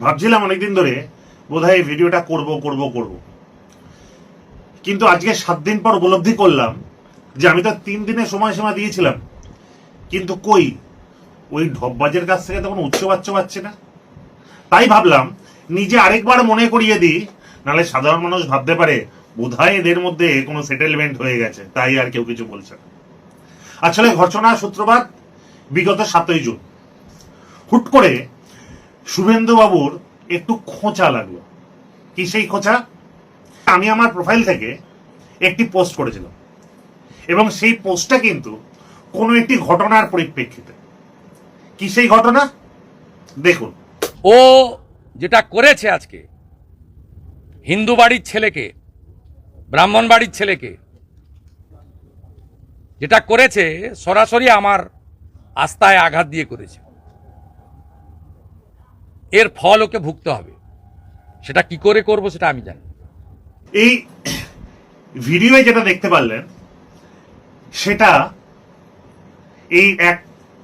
ভাবছিলাম অনেকদিন ধরে, বোধহয় ভিডিওটা করব করব করব। কিন্তু আজকে সাত দিন পর উপলব্ধি করলাম যে আমি তো তিন দিনের সময়সীমা দিয়েছিলাম। কিন্তু কই? ওই ঢপবাজের কাছ থেকে তখন উচ্চ বাচ্চা পাচ্ছে না। তাই ভাবলাম, নিজে আরেকবার মনে করিয়ে দিই, নাহলে সাধারণ মানুষ ভাবতে পারে, বোধহয় এদের মধ্যে কোনো সেটেলমেন্ট হয়ে গেছে, তাই আর কেউ কিছু বলছে না। আসলে ঘটনা সূত্রপাত, বিগত সাতই জুন। হুট করে শুভেন্দু বাবুর একটু খোঁচা লাগল। কি সেই খোঁচা? আমি আমার প্রোফাইল থেকে একটি পোস্ট করেছিলাম। এবং সেই পোস্টটা কিন্তু কোনো একটি ঘটনার পরিপ্রেক্ষিতে। কি সেই ঘটনা? দেখুন। ও যেটা করেছে আজকে, হিন্দু বাড়ির ছেলেকে, ব্রাহ্মণ বাড়ির ছেলেকে, যেটা করেছে সরাসরি আমার আস্থায় আঘাত দিয়ে করেছে। এর ফল ওকে ভুগতে হবে। সেটা কি করে করব সেটা আমি জানি এই ভিডিওয়ে যেটা দেখতে পারলেন, সেটা এই এক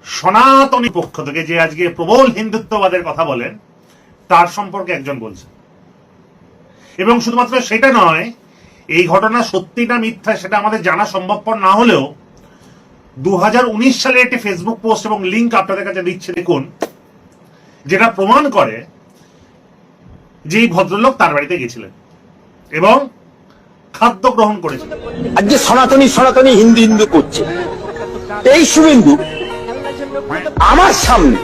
সনাতনী পক্ষ থেকে যে আজকে প্রবল হিন্দুত্ববাদের কথা বলেন, তার সম্পর্কে একজন বলছে এবং শুধুমাত্র সেটা নয়, এই ঘটনা সত্যি না মিথ্যা সেটা আমাদের জানা সম্ভবপর না হলেও দু হাজার উনিশ সালে একটি ফেসবুক পোস্ট এবং লিঙ্ক আপনাদের কাছে দিচ্ছে, দেখুন। যেটা প্রমাণ করে যে এই ভদ্রলোক তার বাড়িতে গেছিলেন এবং খাদ্য গ্রহণ করেছিলেন। আজকে সনাতনী সনাতনী হিন্দু হিন্দু করছে। এই শুভেন্দু, আমার সামনে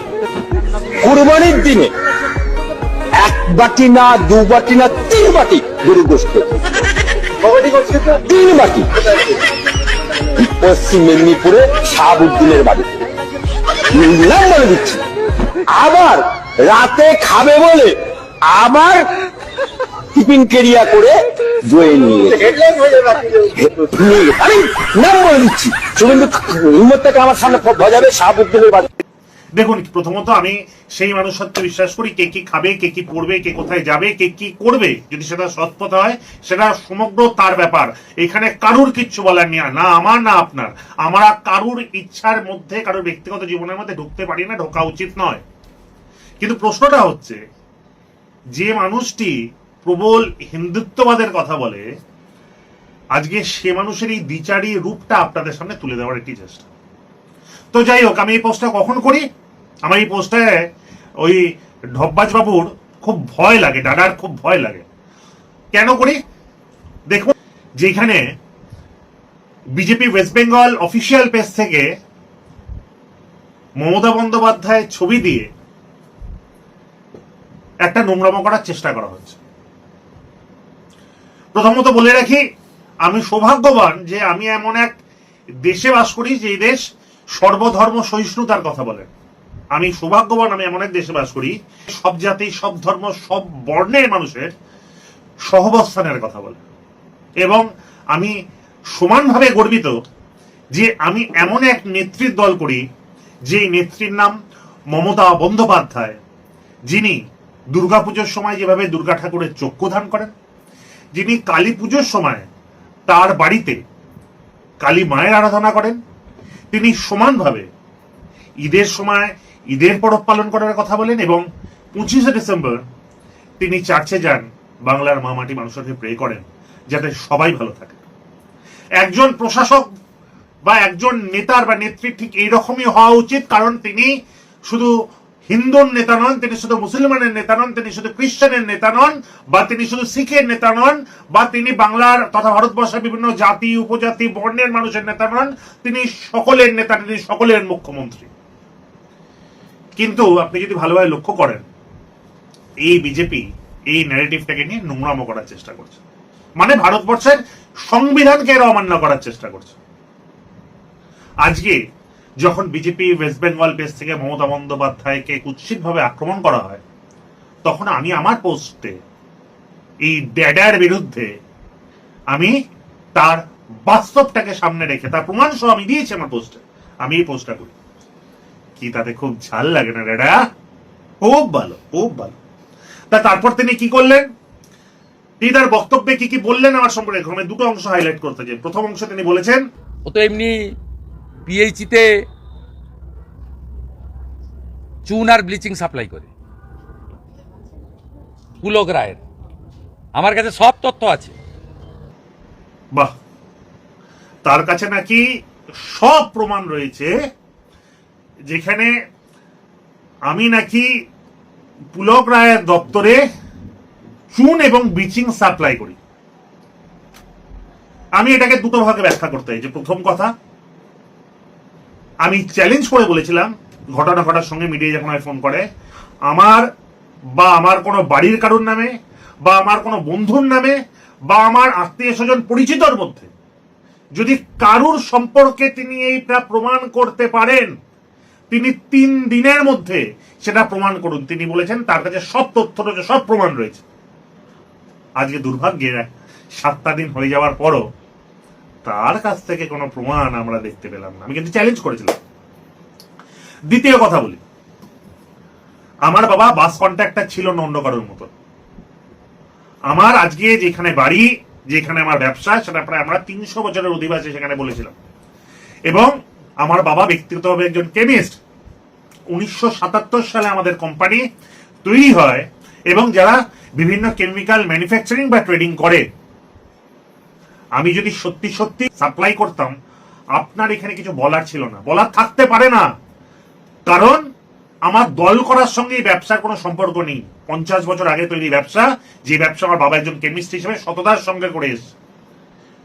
কোরবানির দিনে এক বাটি না, দু বাটি না, তিন বাটি গরু গোস্ত তিন বাটি। পশ্চিম মেদিনীপুরে শাহাবুদ্দিনের বাড়ি নাম বলে দিচ্ছি। আবার রাতে খাবে বলে আবার টিফিন কেরিয়া করে জয়ে নিয়ে। আমি নাম বলে দিচ্ছি। শুভেন্দু হিম্মত থেকে আমার সামনে বাজাবে শাহাবুদ্দিনের বাড়ি। দেখুন, প্রথমত আমি সেই মানুষ সত্যি বিশ্বাস করি, কে কি খাবে, কে কি পড়বে, কে কোথায় যাবে, কে কি করবে, যদি সেটা সৎপথ হয়, সেটা সমগ্র তার ব্যাপার। এখানে কারুর কিচ্ছু বলার নেই। না আমার, না আপনার। আমরা কারুর ইচ্ছার মধ্যে, কারুর ব্যক্তিগত জীবনের মধ্যে ঢুকতে পারি না, ঢোকা উচিত নয়। কিন্তু প্রশ্নটা হচ্ছে, যে মানুষটি প্রবল হিন্দুত্ববাদের কথা বলে, আজকে সে মানুষের এই দ্বিচারী রূপটা আপনাদের সামনে তুলে দেওয়ার একটি চেষ্টা। তো যাই হোক, আমি এই পোস্টটা কখন করি। আমার এই পোস্টে ওই ঢব্বাজ বাবুর খুব ভয় লাগে, ডাডার খুব ভয় লাগে। কেন করি? দেখুন, যেখানে BJP West Bengal official page থেকে মমতা বন্দ্যোপাধ্যায়ের ছবি দিয়ে একটা নোংরামো করার চেষ্টা করা হচ্ছে। প্রথমত বলে রাখি, আমি সৌভাগ্যবান যে আমি এমন এক দেশে বাস করি যে দেশ সর্বধর্ম সহিষ্ণুতার কথা বলে। আমি সৌভাগ্যবান আমি এমন এক দেশে বাস করি, সব জাতি, সব ধর্ম, সব বর্ণের মানুষের সহবস্থানের কথা বলে। এবং আমি সমানভাবে গর্বিত যে আমি এমন এক নেত্রীর দল করি যে নেত্রীর নাম মমতা বন্দ্যোপাধ্যায়, যিনি দুর্গাপুজোর সময় যেভাবে দুর্গা ঠাকুরের চক্ষুদান করেন, যিনি কালী পুজোর সময় তার বাড়িতে কালী মায়ের আরাধনা করেন, তিনি সমানভাবে ঈদের সময় ঈদের পরব পালন করার কথা বলেন এবং পঁচিশে ডিসেম্বর তিনি চার্চে যান, বাংলার মা মাটি মানুষকে প্রে করেন, যাতে সবাই ভালো থাকে। একজন প্রশাসক বা একজন নেতার বা নেত্রী ঠিক এইরকমই হওয়া উচিত, কারণ তিনি শুধু হিন্দুর নেতা নন, তিনি শুধু মুসলমানের নেতা নন, তিনি শুধু খ্রিস্টানের নেতা নন, বা তিনি শুধু শিখের নেতা নন, বা তিনি বাংলার তথা ভারতবর্ষের বিভিন্ন জাতি, উপজাতি, বর্ণের মানুষের নেতা নন, তিনি সকলের নেতা, তিনি সকলের মুখ্যমন্ত্রী। কিন্তু আপনি যদি ভালোভাবে লক্ষ্য করেন, এই বিজেপি এই ন্যারেটিভটাকে নিয়ে নোংরামো করার চেষ্টা করছে। মানে ভারতবর্ষের সংবিধানকে এরা অমান্য করার চেষ্টা করছে। আজকে যখন বিজেপি ওয়েস্ট বেঙ্গল পেজ থেকে মমতা বন্দ্যোপাধ্যায়কে কুৎসিতভাবে আক্রমণ করা হয়, তখন আমি আমার পোস্টে এই ড্যাডার বিরুদ্ধে আমি তার বাস্তবটাকে সামনে রেখে, তার প্রমাণ সহ আমি দিয়েছি আমার পোস্টে, আমি এই পোস্টটা করি। কি তাতে খুব ঝাল লাগে না, ড্যাডা? খুব ভালো খুব ভালো। তা তারপর তিনি কি করলেন? তিনি তার বক্তব্যে কি কি বললেন আমার সম্পর্কে? দুটো অংশ হাইলাইট করতে চাই প্রথম অংশ তিনি বলেছেন, ও তো এমনি পিএইচিতে চুন আর ব্লিচিং সাপ্লাই করে। পুলক রায়ের। আমার কাছে সব তথ্য আছে। বাহ। তার কাছে নাকি সব প্রমাণ রয়েছে, যেখানে আমি নাকি পুলক রায়ের দপ্তরে চুন এবং ব্লিচিং সাপ্লাই করি। আমি এটাকে দুটো ভাগে ব্যাখ্যা করতে চাই, যে প্রথম কথা আমি চ্যালেঞ্জ করে বলেছিলাম, ঘটনা ঘটার সঙ্গে মিডিয়া যখন ফোন করে, আমার বা আমার কোনো বাড়ির কারোর নামে, বা আমার কোনো বন্ধুর নামে, বা আমার আত্মীয় স্বজন পরিচিতর মধ্যে, যদি কারুর সম্পর্কে তিনি এইটা প্রমাণ করতে পারেন, তিনি তিন দিনের মধ্যে সেটা প্রমাণ করুন। তিনি বলেছেন, তার কাছে সব তথ্য রয়েছে, সব প্রমাণ রয়েছে। আজকে দুর্ভাগ্যের সাতটা দিন হয়ে যাওয়ার পরও তার কাছ থেকে কোনো প্রমাণ আমরা দেখতে পেলাম না। আমি কিন্তু চ্যালেঞ্জ করেছিলাম। দ্বিতীয় কথা বলি। আমার বাবা বাস কন্ট্রাক্টর ছিল না অন্য কারোর মতো। আমার আজকে যেখানে বাড়ি, যেখানে আমার ব্যবসা, সেটা প্রায় আমরা তিনশো বছরের অধিবাসী সেখানে বলেছিলাম। এবং আমার বাবা ব্যক্তিগতভাবে একজন কেমিস্ট উনিশশো সাতাত্তর সালে আমাদের কোম্পানি তৈরি হয় এবং যারা বিভিন্ন কেমিক্যাল ম্যানুফ্যাকচারিং বা ট্রেডিং করে আমি যদি সত্যি সত্যি সাপ্লাই করতাম, আপনার এখানে কিছু বলার ছিল না। বলার থাকতে পারে না। কারণ আমার দল করার সঙ্গে ব্যবসার কোনো সম্পর্ক নেই। পঞ্চাশ বছর আগে তৈরি ব্যবসা, যে ব্যবসা আমার বাবা একজন কেমিস্ট হিসেবে সততার সঙ্গে করে এসছে।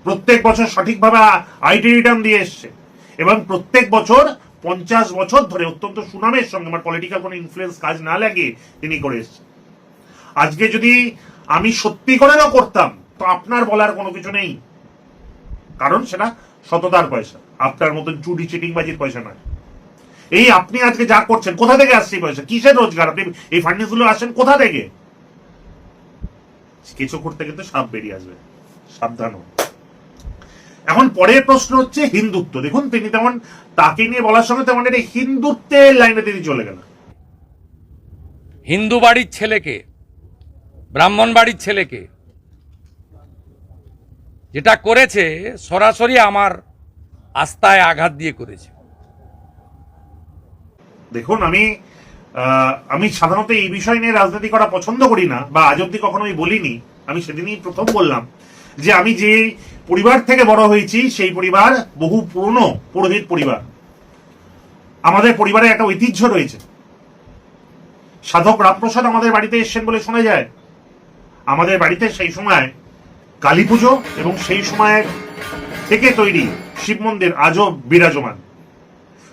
প্রত্যেক বছর সঠিকভাবে আইটি রিটার্ন দিয়ে এসছে। এবং প্রত্যেক বছর পঞ্চাশ বছর ধরে অত্যন্ত সুনামের সঙ্গে আমার পলিটিক্যাল কোনো ইনফ্লুয়েন্স কাজ না লাগে তিনি করে এসছে আজকে যদি আমি সত্যি করেও করতাম, তো আপনার বলার কোনো কিছু নেই। কারণ সেটা সততার পয়সা। আপনার মতন চুরি, চিটিংবাজির পয়সা নয়। এই আপনি আজকে যা করছেন, কোথা থেকে আসছে পয়সা? কিসের রোজগার? আপনি এই ফান্ডিংসগুলো আসেন কোথা থেকে? কিছু করতে কিন্তু সাপ বেরিয়ে আসবে। সাবধান। এখন পরের প্রশ্ন হচ্ছে হিন্দুত্ব। দেখুন, তিনি তেমন তাকে নিয়ে বলার সঙ্গে তেমন এটা হিন্দুত্বের লাইনে তিনি চলে গেলেন। হিন্দু বাড়ির ছেলেকে, ব্রাহ্মণ বাড়ির ছেলেকে যেটা করেছে সরাসরি আমার আস্থায় আঘাত দিয়ে করেছে। দেখুন, আমি আমি সাধারণত এই বিষয় নিয়ে রাজনীতি করা পছন্দ করি না, বা আজ অব্দি কখনো আমি বলিনি, আমি সেদিনই প্রথম বললাম যে আমি যে পরিবার থেকে বড় হয়েছি, সেই পরিবার বহু পুরনো পুরোহিত পরিবার। আমাদের পরিবারে একটা ঐতিহ্য রয়েছে। সাধক রামপ্রসাদ আমাদের বাড়িতে এসছেন বলে শোনা যায়। আমাদের বাড়িতে সেই সময় কালী পুজো এবং সেই সময়ের থেকে তৈরি শিব মন্দির আজও বিরাজমান।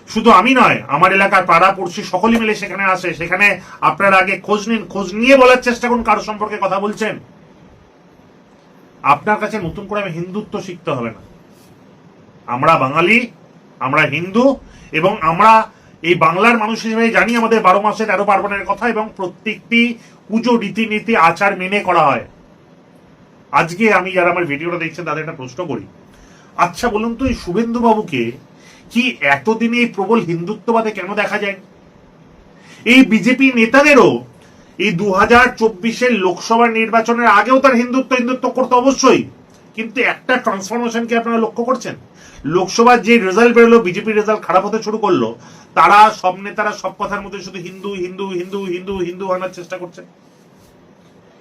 শুধু আমি নয়, আমার এলাকার পাড়া পড়শি সকলে মিলে সেখানে আসে। সেখানে আপনার আগে খোঁজ নিন, খোঁজ নিয়ে বলার চেষ্টা করুন কারও সম্পর্কে কথা বলছেন। আপনার কাছে নতুন করে আমি হিন্দুত্ব শিখতে হবে না। আমরা বাঙালি, আমরা হিন্দু এবং আমরা এই বাংলার মানুষ হিসেবে জানি আমাদের বারো মাসে তেরো পার্বণের কথা এবং প্রত্যেকটি পুজো রীতিনীতি, আচার মেনে করা হয়। আজকে আমি যারা আমার ভিডিওটা দেখছেন, তাদের একটা প্রশ্ন করি। আচ্ছা বলুন তো এই শুভেন্দু বাবুকে কি এতদিনে এই প্রবল হিন্দুত্ববাদে কেন দেখা যায়? এই বিজেপি নেতাদেরও এই দু হাজার চব্বিশের লোকসভা নির্বাচনের আগেও তার হিন্দুত্ব হিন্দুত্ব করতে অবশ্যই। কিন্তু একটা ট্রান্সফরমেশন কি আপনারা লক্ষ্য করছেন? লোকসভার যে রেজাল্ট বেরোলো বিজেপির রেজাল্ট খারাপ হতে শুরু করল, তারা সব নেতারা সব কথার মধ্যে শুধু হিন্দু হিন্দু হিন্দু হিন্দু হিন্দু আনার চেষ্টা করছে।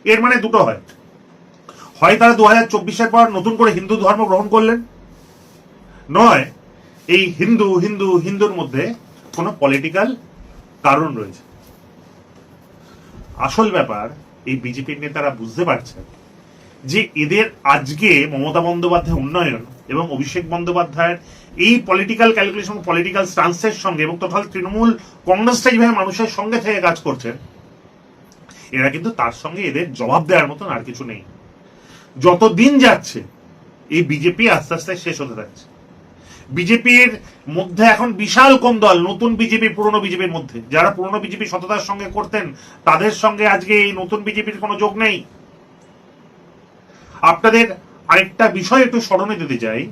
এর মানে দুটো হয়। হয় তারা দু হাজার চব্বিশের পর নতুন করে হিন্দু ধর্ম গ্রহণ করলেন? নয়, এই হিন্দু হিন্দু, হিন্দুর মধ্যে কোনো পলিটিক্যাল কারণ রয়েছে। আসল ব্যাপার, এই বিজেপির নেতারা বুঝতে পারছেন যে এদের আজকে মমতা বন্দ্যোপাধ্যায় উন্নয়ন এবং অভিষেক বন্দ্যোপাধ্যায়ের এই পলিটিক্যাল ক্যালকুলেশন পলিটিক্যাল স্টান্সের সঙ্গে এবং তথা তৃণমূল কংগ্রেসটা যেভাবে মানুষের সঙ্গে থেকে কাজ করছেন, এরা কিন্তু তার সঙ্গে এদের জবাব দেওয়ার মতন আর কিছু নেই। যত দিন যাচ্ছে, এই বিজেপি আস্তে আস্তে শেষ হতে থাকছে। বিজেপির মধ্যে এখন বিশাল কম দল, নতুন বিজেপি পুরনো বিজেপির মধ্যে। যারা পুরনো বিজেপি সততার সঙ্গে করতেন, তাদের সঙ্গে আজকে এই নতুন বিজেপির কোনো যোগ নেই। আপনাদের আরেকটা বিষয় একটু স্মরণে দিতে চাই।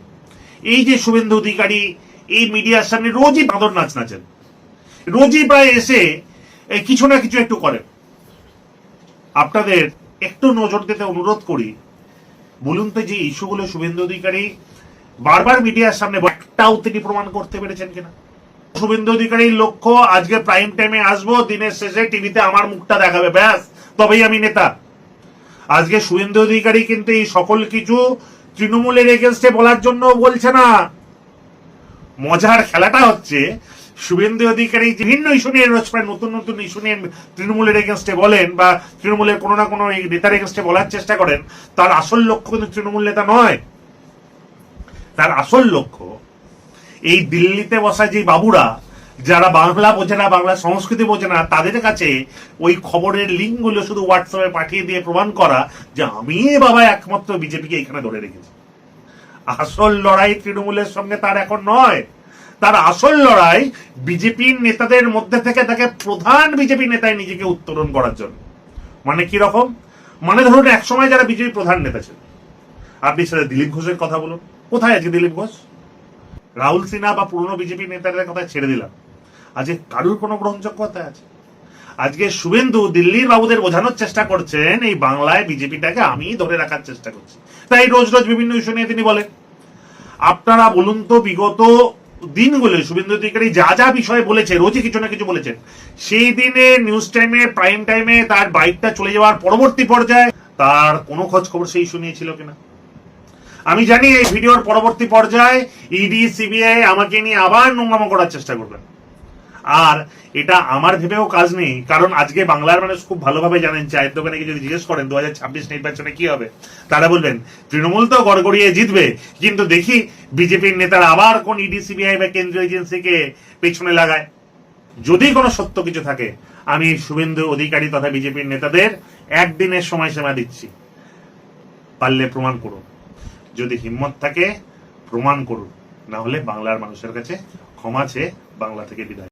এই যে শুভেন্দু অধিকারী, এই মিডিয়ার সামনে রোজই বাঁদর নাচ নাচেন। রোজই প্রায় এসে কিছু না কিছু একটু করেন। আপনাদের একটু নজর দিতে অনুরোধ করি বলুন তো যে ইস্যুগুলো শুভেন্দু অধিকারী বারবার মিডিয়ার সামনে একটাও তিনি প্রমাণ করতে পেরেছেন কিনা? শুভেন্দু অধিকারীর লক্ষ্য, আজকে প্রাইম টাইমে আসব, দিনের শেষে টিভিতে আমার মুখটা দেখাবে, ব্যাস, তবেই আমি নেতা। আজকে শুভেন্দু অধিকারী কিন্তু এই সকল কিছু তৃণমূলের এগেনস্টে বলার জন্য বলছে না। মজার খেলাটা হচ্ছে শুভেন্দু অধিকারী বিভিন্ন ইস্যু নিয়ে রোজ প্রায় নতুন নতুন ইস্যু নিয়ে তৃণমূলের এগেনস্টে বলেন বা তৃণমূলের কোনো না কোনো নেতার এগেনস্টে বলার চেষ্টা করেন, তার আসল লক্ষ্য কিন্তু তৃণমূল নেতা নয়। তার আসল লক্ষ্য এই দিল্লিতে বসা যে বাবুরা, যারা বাংলা বোঝে না, বাংলা সংস্কৃতি বোঝে না, তাদের কাছে ওই খবরের লিঙ্কগুলো শুধু হোয়াটসঅ্যাপে পাঠিয়ে দিয়ে প্রমাণ করা যে আমি বাবা একমাত্র বিজেপিকে এখানে ধরে রেখেছি। আসল লড়াই তৃণমূলের সঙ্গে তার এখন নয়। তার আসল লড়াই বিজেপির নেতাদের মধ্যে থেকে তাকে প্রধান বিজেপি নেতায় নিজেকে উত্তরণ করার জন্য। মানে কি রকম? মানে ধরুন একসময় যারা বিজেপি প্রধান নেতা ছিল। আপনি সেটা দিলীপ ঘোষের কথা বলুন। কোথায় আছে দিলীপ ঘোষ? রাহুল সিনহা বা পুরনো বিজেপি নেতাদের কথা ছেড়ে দিলাম। আজকে কারুর কোনো গ্রহণযোগ্যতা আছে? আজকে শুভেন্দু দিল্লির বাবুদের বোঝানোর চেষ্টা করছেন, এই বাংলায় বিজেপিটাকে আমি ধরে রাখার চেষ্টা করছি। তাই রোজ রোজ বিভিন্ন ইস্যু নিয়ে তিনি বলেন। আপনারা বলুন তো, বিগত দিনগুলো শুভেন্দু অধিকারী যা যা বিষয়ে বলেছে রোজই কিছু না কিছু বলেছেন, সেই দিনে নিউজ টাইমে প্রাইম টাইমে তার বাইকটা চলে যাওয়ার পরবর্তী পর্যায়ে তার কোনো খোঁজ খবর সেই ইস্যু নিয়েছিল কিনা? আমি জানি এই ভিডিওর পরবর্তী পর্যায়ে ইডি সিবিআই আমাকে নিয়ে আবার নোংরামো করার চেষ্টা করবেন। আর এটা আমার ভেবেও কাজ নেই, কারণ আজকে বাংলার মানুষ খুব ভালোভাবে জানেন, চায়ের দোকানে যদি জিজ্ঞেস করেন, দু হাজার ছাব্বিশ নির্বাচনে কি হবে, তারা বলবেন, তৃণমূল তো গড়গড়িয়ে জিতবে, কিন্তু দেখি বিজেপির নেতারা আবার কোন ইডি সিবিআই বা কেন্দ্রীয় এজেন্সিকে পেছনে লাগায়? যদি কোনো সত্য কিছু থাকে, আমি শুভেন্দু অধিকারী তথা বিজেপির নেতাদের একদিনের সময়সীমা দিচ্ছি। পারলে প্রমাণ করুন। যদি হিম্মত থাকে, প্রমাণ করুন। না হলে বাংলার মানুষের কাছে ক্ষমা চেয়ে বাংলা থেকে বিদায়।